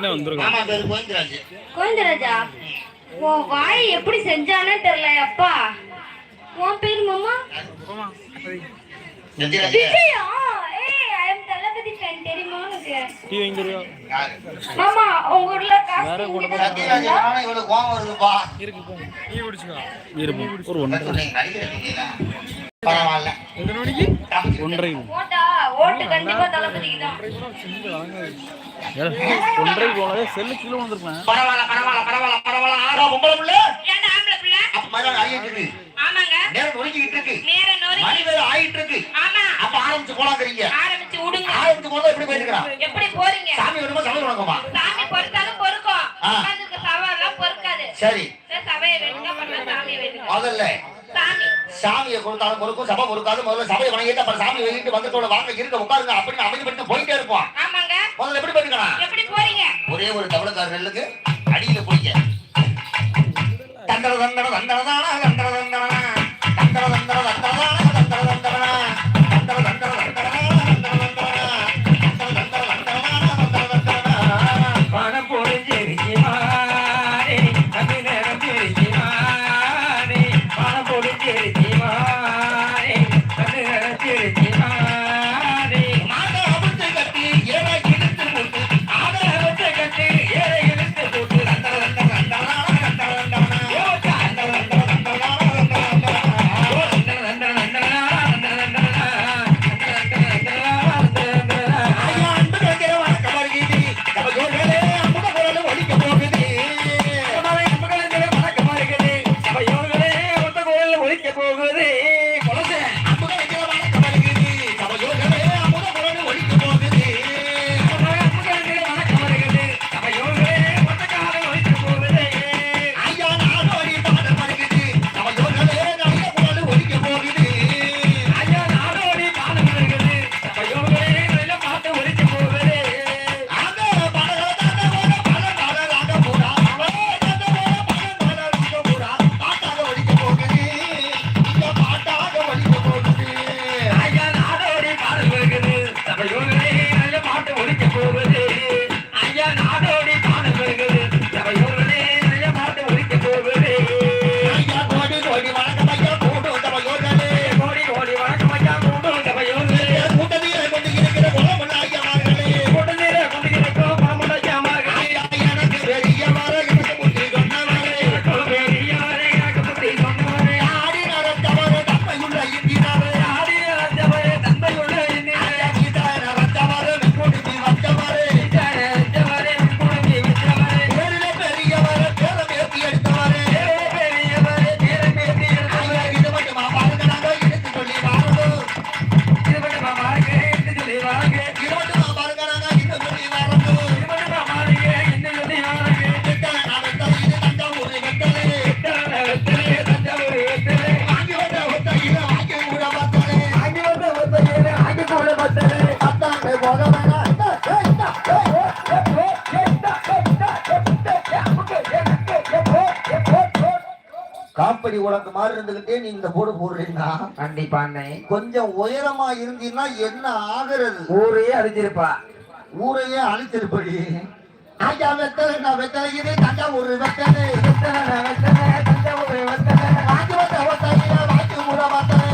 மாமா பேரு கோவிந்தராஜ். உன் வாய் எப்படி செஞ்சானே தெரியல அப்பா. உன் பேர் மாமா? விஜயா? ஏய் ஐ அம் தளபதி ஃபேன் தெரியுமா உனக்கு? டீ வாங்கிடுறியா? யாரு? மாமா உங்க ஊர்ல காசு சத்யராஜ் நானும் இவ்வளவு கோவம் வருதுப்பா. இருக்கு போ டீ குடிச்சுக்கோ. இருப்போம். ஒரு ஒன்றரை. சொன்னீங்க, நடிக்கிறீங்களா? பரவாயில்ல. எத்தனை மணிக்கு? ஒன்றரை. ஓட்டா ஓட்டு கண்டிப்பா தளபதிக்கு தான் ஒன்றரை போனதே செல்லு கீழே வந்திருப்பேன் பரவாயில்ல பரவாயில்ல பரவாயில்ல பரவாயில்ல. ஆறா பொம்பளை புள்ள. ஏன்டா ஆம்பளை பிள்ளை? அப்ப மரம் ஆகிட்டு இருக்கு ஆமாங்க. நேரம் இருக்கு நேர நோரி மணி வேற ஆயிட்டு இருக்கு ஆமா. அப்ப ஆரம்பிச்சு போலாங்கிறீங்க ஆரம்பிச்சு விடுங்க. ஆரம்பிச்சு போல எப்படி போறீங்க? சாமி வருமா சமை வணக்கமா சாமி பொறுத்தாலும் பொறுக்கும். சவாலாம் பொறுக்காது. சரி. சபையை வேணுங்க பண்ண சாமியை வேணுங்க முதல்ல சாமி சாமியை கொடுத்தாலும் பொறுக்கும் சபை பொறுக்காது முதல்ல சபையை வணங்கிட்டு அப்புறம் சாமி வெளியிட்டு வந்துட்டோட வாங்க இருக்க உட்காருங்க அப்படின்னு அமைதிப்பட்டு போயிட்டே இருப்போம் முதல்ல எப்படி போயிருக்கலாம் எப்படி போறீங்க ஒரே ஒரு தமிழக்கார நெல்லுக்கு அடியில போய்க்க தந்தர தந்தர தந்தரதானா தந்தர தந்தரனா தந்தர தந்தர தந்தரதானா தந்தர உனக்கு மாதிரி இருந்துகிட்டே நீ இந்த போடு போடுறீங்கன்னா கண்டிப்பா கொஞ்சம் உயரமா இருந்தீங்கன்னா என்ன ஆகுறது? ஊரையே அடிச்சிருப்பா ஊரையே அழிச்சிருப்படி. ஐயா வெத்தலை நான் வெத்தலை இது தஞ்சாவூர் வெத்தலை வெத்தலை வெத்தலை தஞ்சாவூர் வெத்தலை வாங்கி வந்த ஒத்தையில வாங்கி பார்த்தலே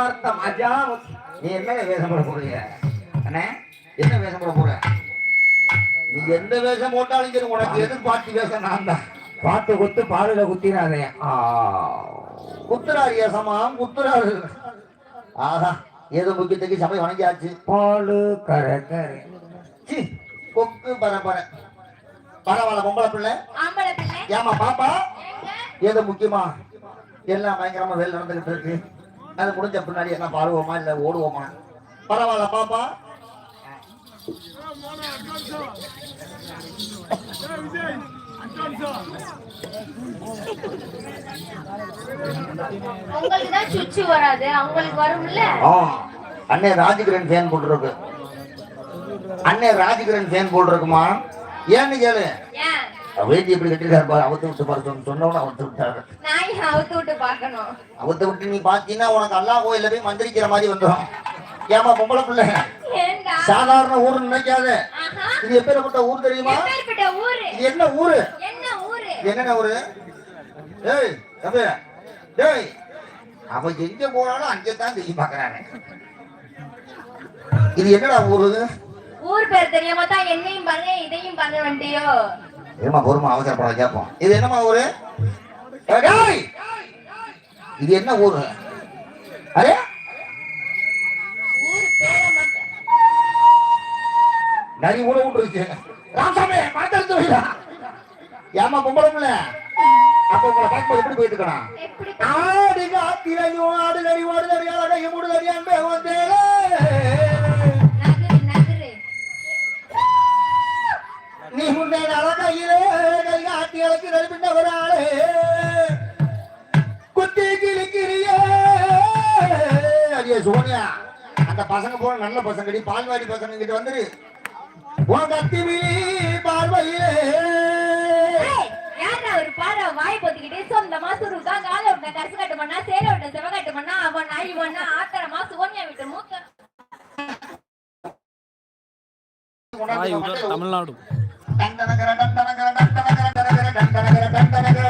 செயல்பட்ட முத்தார்த்தம் அஜா முத்- நீ என்ன வேஷம் போட போறீங்க அண்ணே என்ன வேஷம் போட போற? நீ எந்த வேஷம் போட்டாலும் சரி உனக்கு எதிர்பார்த்து வேஷம்? நான் தான். பாத்து குத்து பாலுல குத்திராதே ஆ, குத்துறாரு ஏசமா குத்துறாரு. ஆஹா ஏதோ முக்கியத்துக்கு சபை வணங்கியாச்சு. பாலு கரகரை. சி, கொக்கு பரபர பரவாயில்ல பொம்பளை பிள்ளை. ஆம்பளை பிள்ளை. ஏமா பாப்பா? ஏதோ முக்கியமா? எல்லாம் பயங்கரமா வேலை நடந்துகிட்டு இருக்கு. அது முடிஞ்ச பின்னாடி என்ன பாடுவோமா இல்ல ஓடுவோமா? பரவாயில்ல பாப்பா. உங்களுக்கு தான் சுச்சு வராது. அவங்களுக்கு வரும்ல? அண்ணே ராஜகிரண் ஃபேன் போட்டுருக்கு அண்ணே ராஜகிரண் ஃபேன் போட்டுருக்குமா ஏன்னு கேளு. வேட்டி எப்படி கட்டிருக்காரு பாரு அவத்து விட்டு பாரு சொன்ன- சொன்னவன அவத்து விட்டாரு ஏன் அவுத்து விட்டு பார்க்கணும். அவத்தை விட்டு நீ பாத்தீங்கன்னா உனக்கு அல்லா கோயில போய் மந்திரிக்கிற மாதிரி வந்துடும் ஏமா பொம்பளை பிள்ளை? சாதாரண ஊர்னு நினைக்காத. இது எப்பேற்பட்ட ஊர் தெரியுமா? ஊரு? இது என்ன ஊரு? ஊரு? என்னென்ன ஊரு? ஏய் தம்பி. டேய் அவன் எங்க போனாலும் அங்கே தான் திரும்பி பார்க்கறானே. இது என்னடா ஊரு? ஊர் பேர் தெரியாம தான் என்னையும் பண்ண இதையும் பண்ண வேண்டியோ? ஏமா பொறுமா அவசரப்பட கேட்போம். இது என்னம்மா ஊரு! இது என்ன ஊரு? அரே நரி ஊட விட்டுருச்சு. ராமசாமி எடுத்து வைடா. ஏமா பொம்பளை பிள்ளை அப்ப உங்களை பார்க்கும்போது எப்படி போயிட்டு இருக்கணும்? எப்படி ஆடு காத்திரையும் ஆடு நரி ஓடு நரி அழகை மூடு நரி அன்பே நீ முன்னே அழகையிலே கை காட்டி அழைக்கு நெருப்பிட்ட ஒரு ஆளே. குத்தி கிழிக்கிறியே. அடியே சோனியா அந்த பசங்க போன நல்ல பசங்கடி பால்வாடி பசங்க கிட்ட வந்துரு. உன் கத்தி யார்டா ஒரு பாரு வாய் பொத்திக்கிட்டு சொந்தமா சுருக்கா கால விட்ட கரிசு கட்டு பண்ணா சேர விட்ட செவ கட்டு பண்ணா அவன் நாய் பண்ணா ஆத்திரமா சோனியா விட்டு மூத்த. தாய் உதர் தமிழ்நாடு டண்டனகர டண்டனகர டண்டனகர டண்டனகர டண்டனகர டண்டனகர டண்டனகர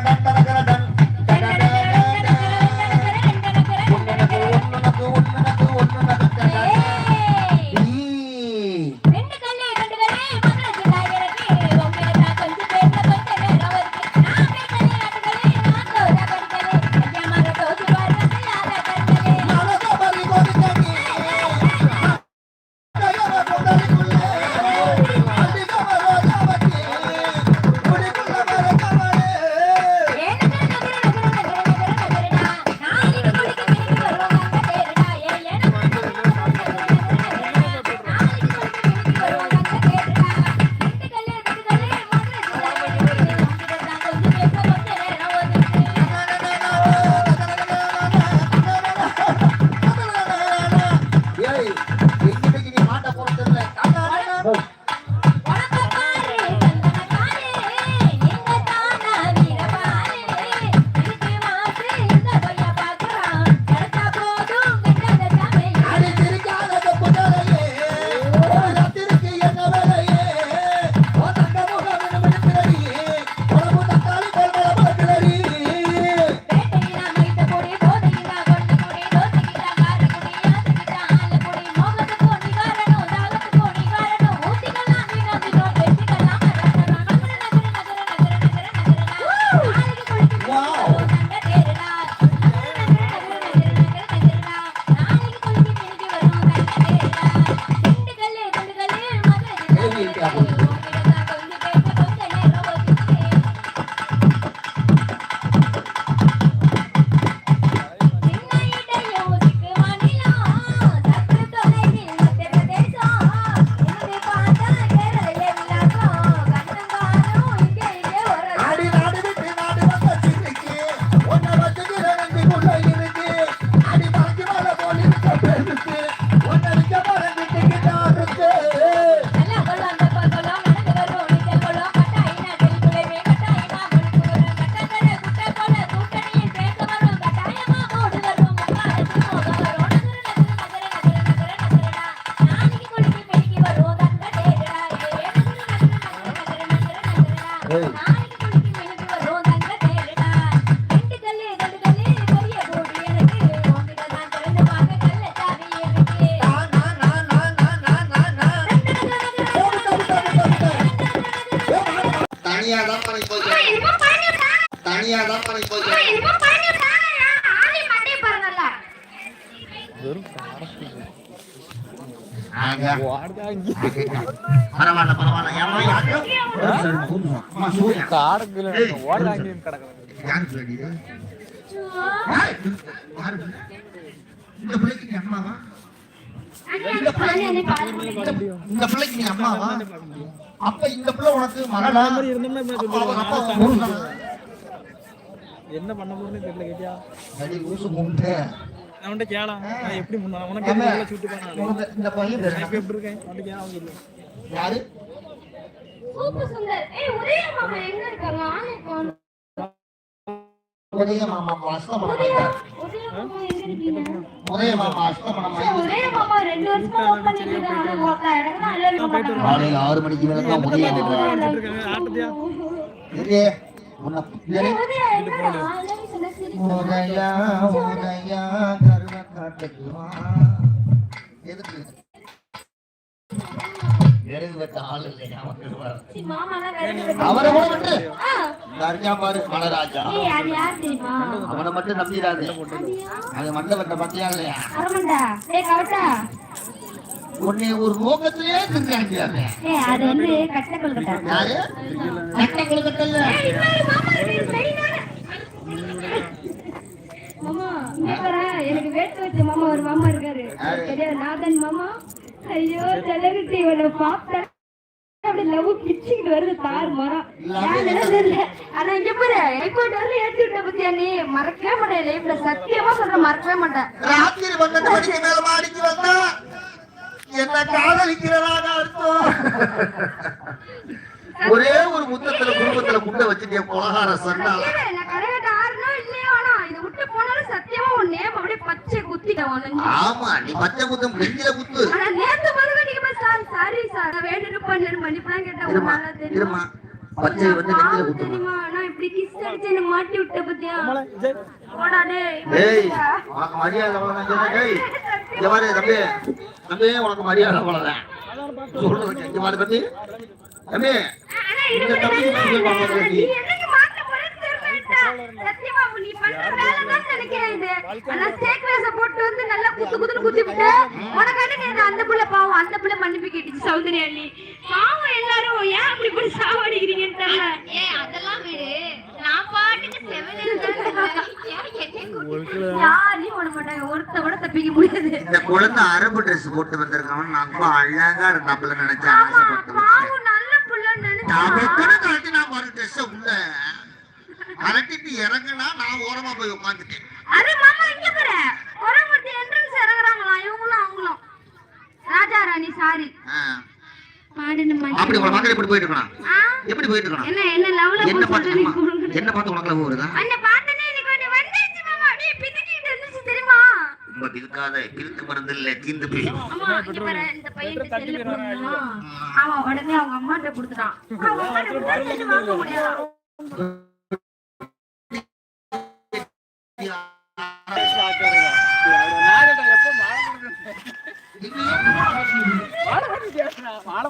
கிடக்குறாங்க? இந்த பிள்ளைக்கு நீ அம்மாவா அப்ப இந்த பிள்ளை உனக்கு புருஷனா? என்ன பண்ண போறேன்னு தெரியல கேட்டியா அடி ஊசு கும்பிட்டு. அவன்கிட்ட கேளாம் நான் எப்படி முன்னா உனக்கு சுட்டு இந்த பையன்? எப்படி இருக்கேன் அவன்கிட்ட சொல்லு யாரு சூப்பர் சுந்தர். ஏய் உதய மாமா எங்க இருக்காங்க? ஆளே காணோம் உதய மாமா அஸ்தமனம் உதய உதய மாமா எங்க இருக்கீங்க? உதய மாமா அஸ்தமனம் ஒரே மாமா ரெண்டு வருஷமா ஒர்க் பண்ணிட்டு இருக்காங்க. ஒருத்தன் எனக்கு தான் இல்ல மாட்டாங்க காலையில ஆறு மணிக்கு மேல தான் உதய ஆட்டத்தியா இல்லையே உன்னை இல்லையே. உதயா உதயா உதயா கருவ காட்டுக்கு வா. எதுக்கு? விறகு வெட்ட ஆள் இல்லையா அவரை கூட பாரு மலராஜா. அவனை மட்டும் நம்பிடாது. அது பத்தியா இல்லையா? உன்னை ஒரு அது வந்து கட்ட கட்ட மாமா எனக்கு வேட்டு வச்ச மாமா ஒரு மாமா இருக்காரு. நாதன் மாமா. ஐயோ செலவிட்டு இவனை அப்படி லவ் பிச்சுக்கிட்டு வருது தார் மரம். ஆனா இங்க பாரு ஏர்போர்ட் வரல ஏத்தி விட்ட பத்தியா நீ? மறக்கவே மாட்டேன் லைஃப்ல சத்தியமா சொல்றேன் மறக்கவே மாட்டேன். ராத்திரி பன்னெண்டு மணிக்கு மேல மாடிக்கு வந்தா என்ன காதலிக்கிறதாக அர்த்தம் ஒரே ஒரு முத்தத்துல குடும்பத்துல குண்ட வச்சுட்டே சொன்னால இல்ல, நான் கரகட்ட ஆறுனோ இல்லையோ ஆனா இதை விட்டு போனாலும் சத்தியமா உன் நேம் அப்படியே பச்சை குத்திட்டேன் உன் நெஞ்சு. ஆமா நீ பச்சை குத்தம் நெஞ்சில குத்து. ஆனா நேத்து மறுபடியும் நீங்க போய் சார் சாரி சார் நான் வேண்டிட்டு பண்ணு தெரியுமா? பச்சை வந்து நெஞ்சில தெரியுமா? நான் இப்படி கிஸ் அடிச்சு என்ன மாட்டி விட்ட பத்தியா? போடா டேய் உனக்கு மரியாதை அவ்வளவுதான் டேய். இங்க பாரு தம்பி. தம்பி உனக்கு மரியாதை இங்க பாரு தம்பி. தம்பி இந்த அந்த புள்ள பாவம், அந்த புள்ள மன்னிப்பு கேட்டுச்சு, சௌந்தர்யா அண்ணி. பாவம் எல்லாரும் ஏன் அப்படி இப்படி சாவடிக்கிறீங்கன்னு தெரியல. யாரையும் விட மாட்டாங்க. ஒருத்தன் கூட தப்பிக்க முடியாது. இந்த குழந்தை அரபு போட்டு வந்திருக்கவன் நான் ரொம்ப அழகா இருந்தாப்புல நினைச்சேன் ஆசைப்பட்டு பாவம் நல்ல புள்ளன்னு நினைச்சா. அவத்தோட கழட்டி நான் ஒரு ட்ரெஸ் உள்ள கழட்டிட்டு இறங்குனா நான் ஓரமா போய் உட்காந்துட்டேன் அது மாமா இங்க பாரு. entrance இறங்குறாங்களாம், இவங்களும் அவங்களும். ராஜா ராணி சாரி. அப்படி மனுஷன். உங்க மக்கள் எப்படி போயிட்டு இருக்கணும்? எப்படி போயிட்டு இருக்கணும் என்ன என்ன லவ்ல என்ன பார்த்து அம்மா. என்ன பார்த்து உனக்கு லவ் வருதா அண்ணே பார்த்தனே எனக்கு ஒண்ணு வந்துருச்சு மாமா. அப்படியே பிதுக்கிட்டு இருந்துச்சு தெரியுமா? ரொம்ப பிதுக்காத பிதுக்கு மருந்து இல்ல தீந்து போய். அம்மா இங்க பாரு இந்த பையன் செல்லு கொடுக்கணுமா அவன் உடனே அவங்க அம்மாட்ட கொடுத்துட்டான். அவங்க அம்மாட்ட கொடுத்துட்டு வாங்க முடியாது.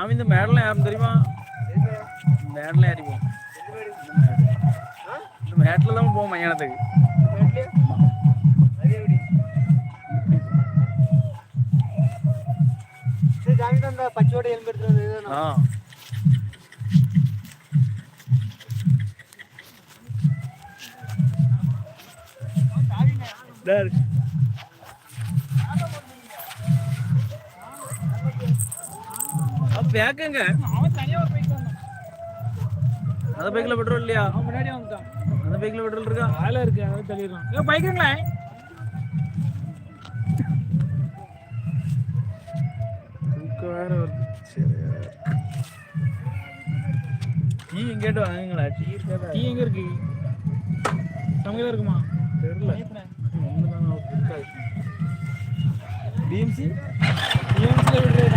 சாமி இந்த மேடலாம் யாரும் தெரியுமா? இந்த மேடலாம் போவோம் இந்த மேட்டில் தான் போவோம் மயானத்துக்கு. பச்சோட எலும்பு எடுத்துறது பேக்குங்க. அந்த பைக்ல பெட்ரோல் இல்லையா? முன்னாடி வந்துட்டான். அந்த பைக்ல பெட்ரோல் இருக்கா? ஆள இருக்கு அதை தள்ளிடுறான் பைக்குங்களே? தூக்கம் வேற வருது. சரி டீ எங்கேட்டு வாங்குங்களா டீ டீ எங்க இருக்கு? சமையல இருக்குமா? தெரியல. இருக்காது பிஎம்சி டிஎம்சியில்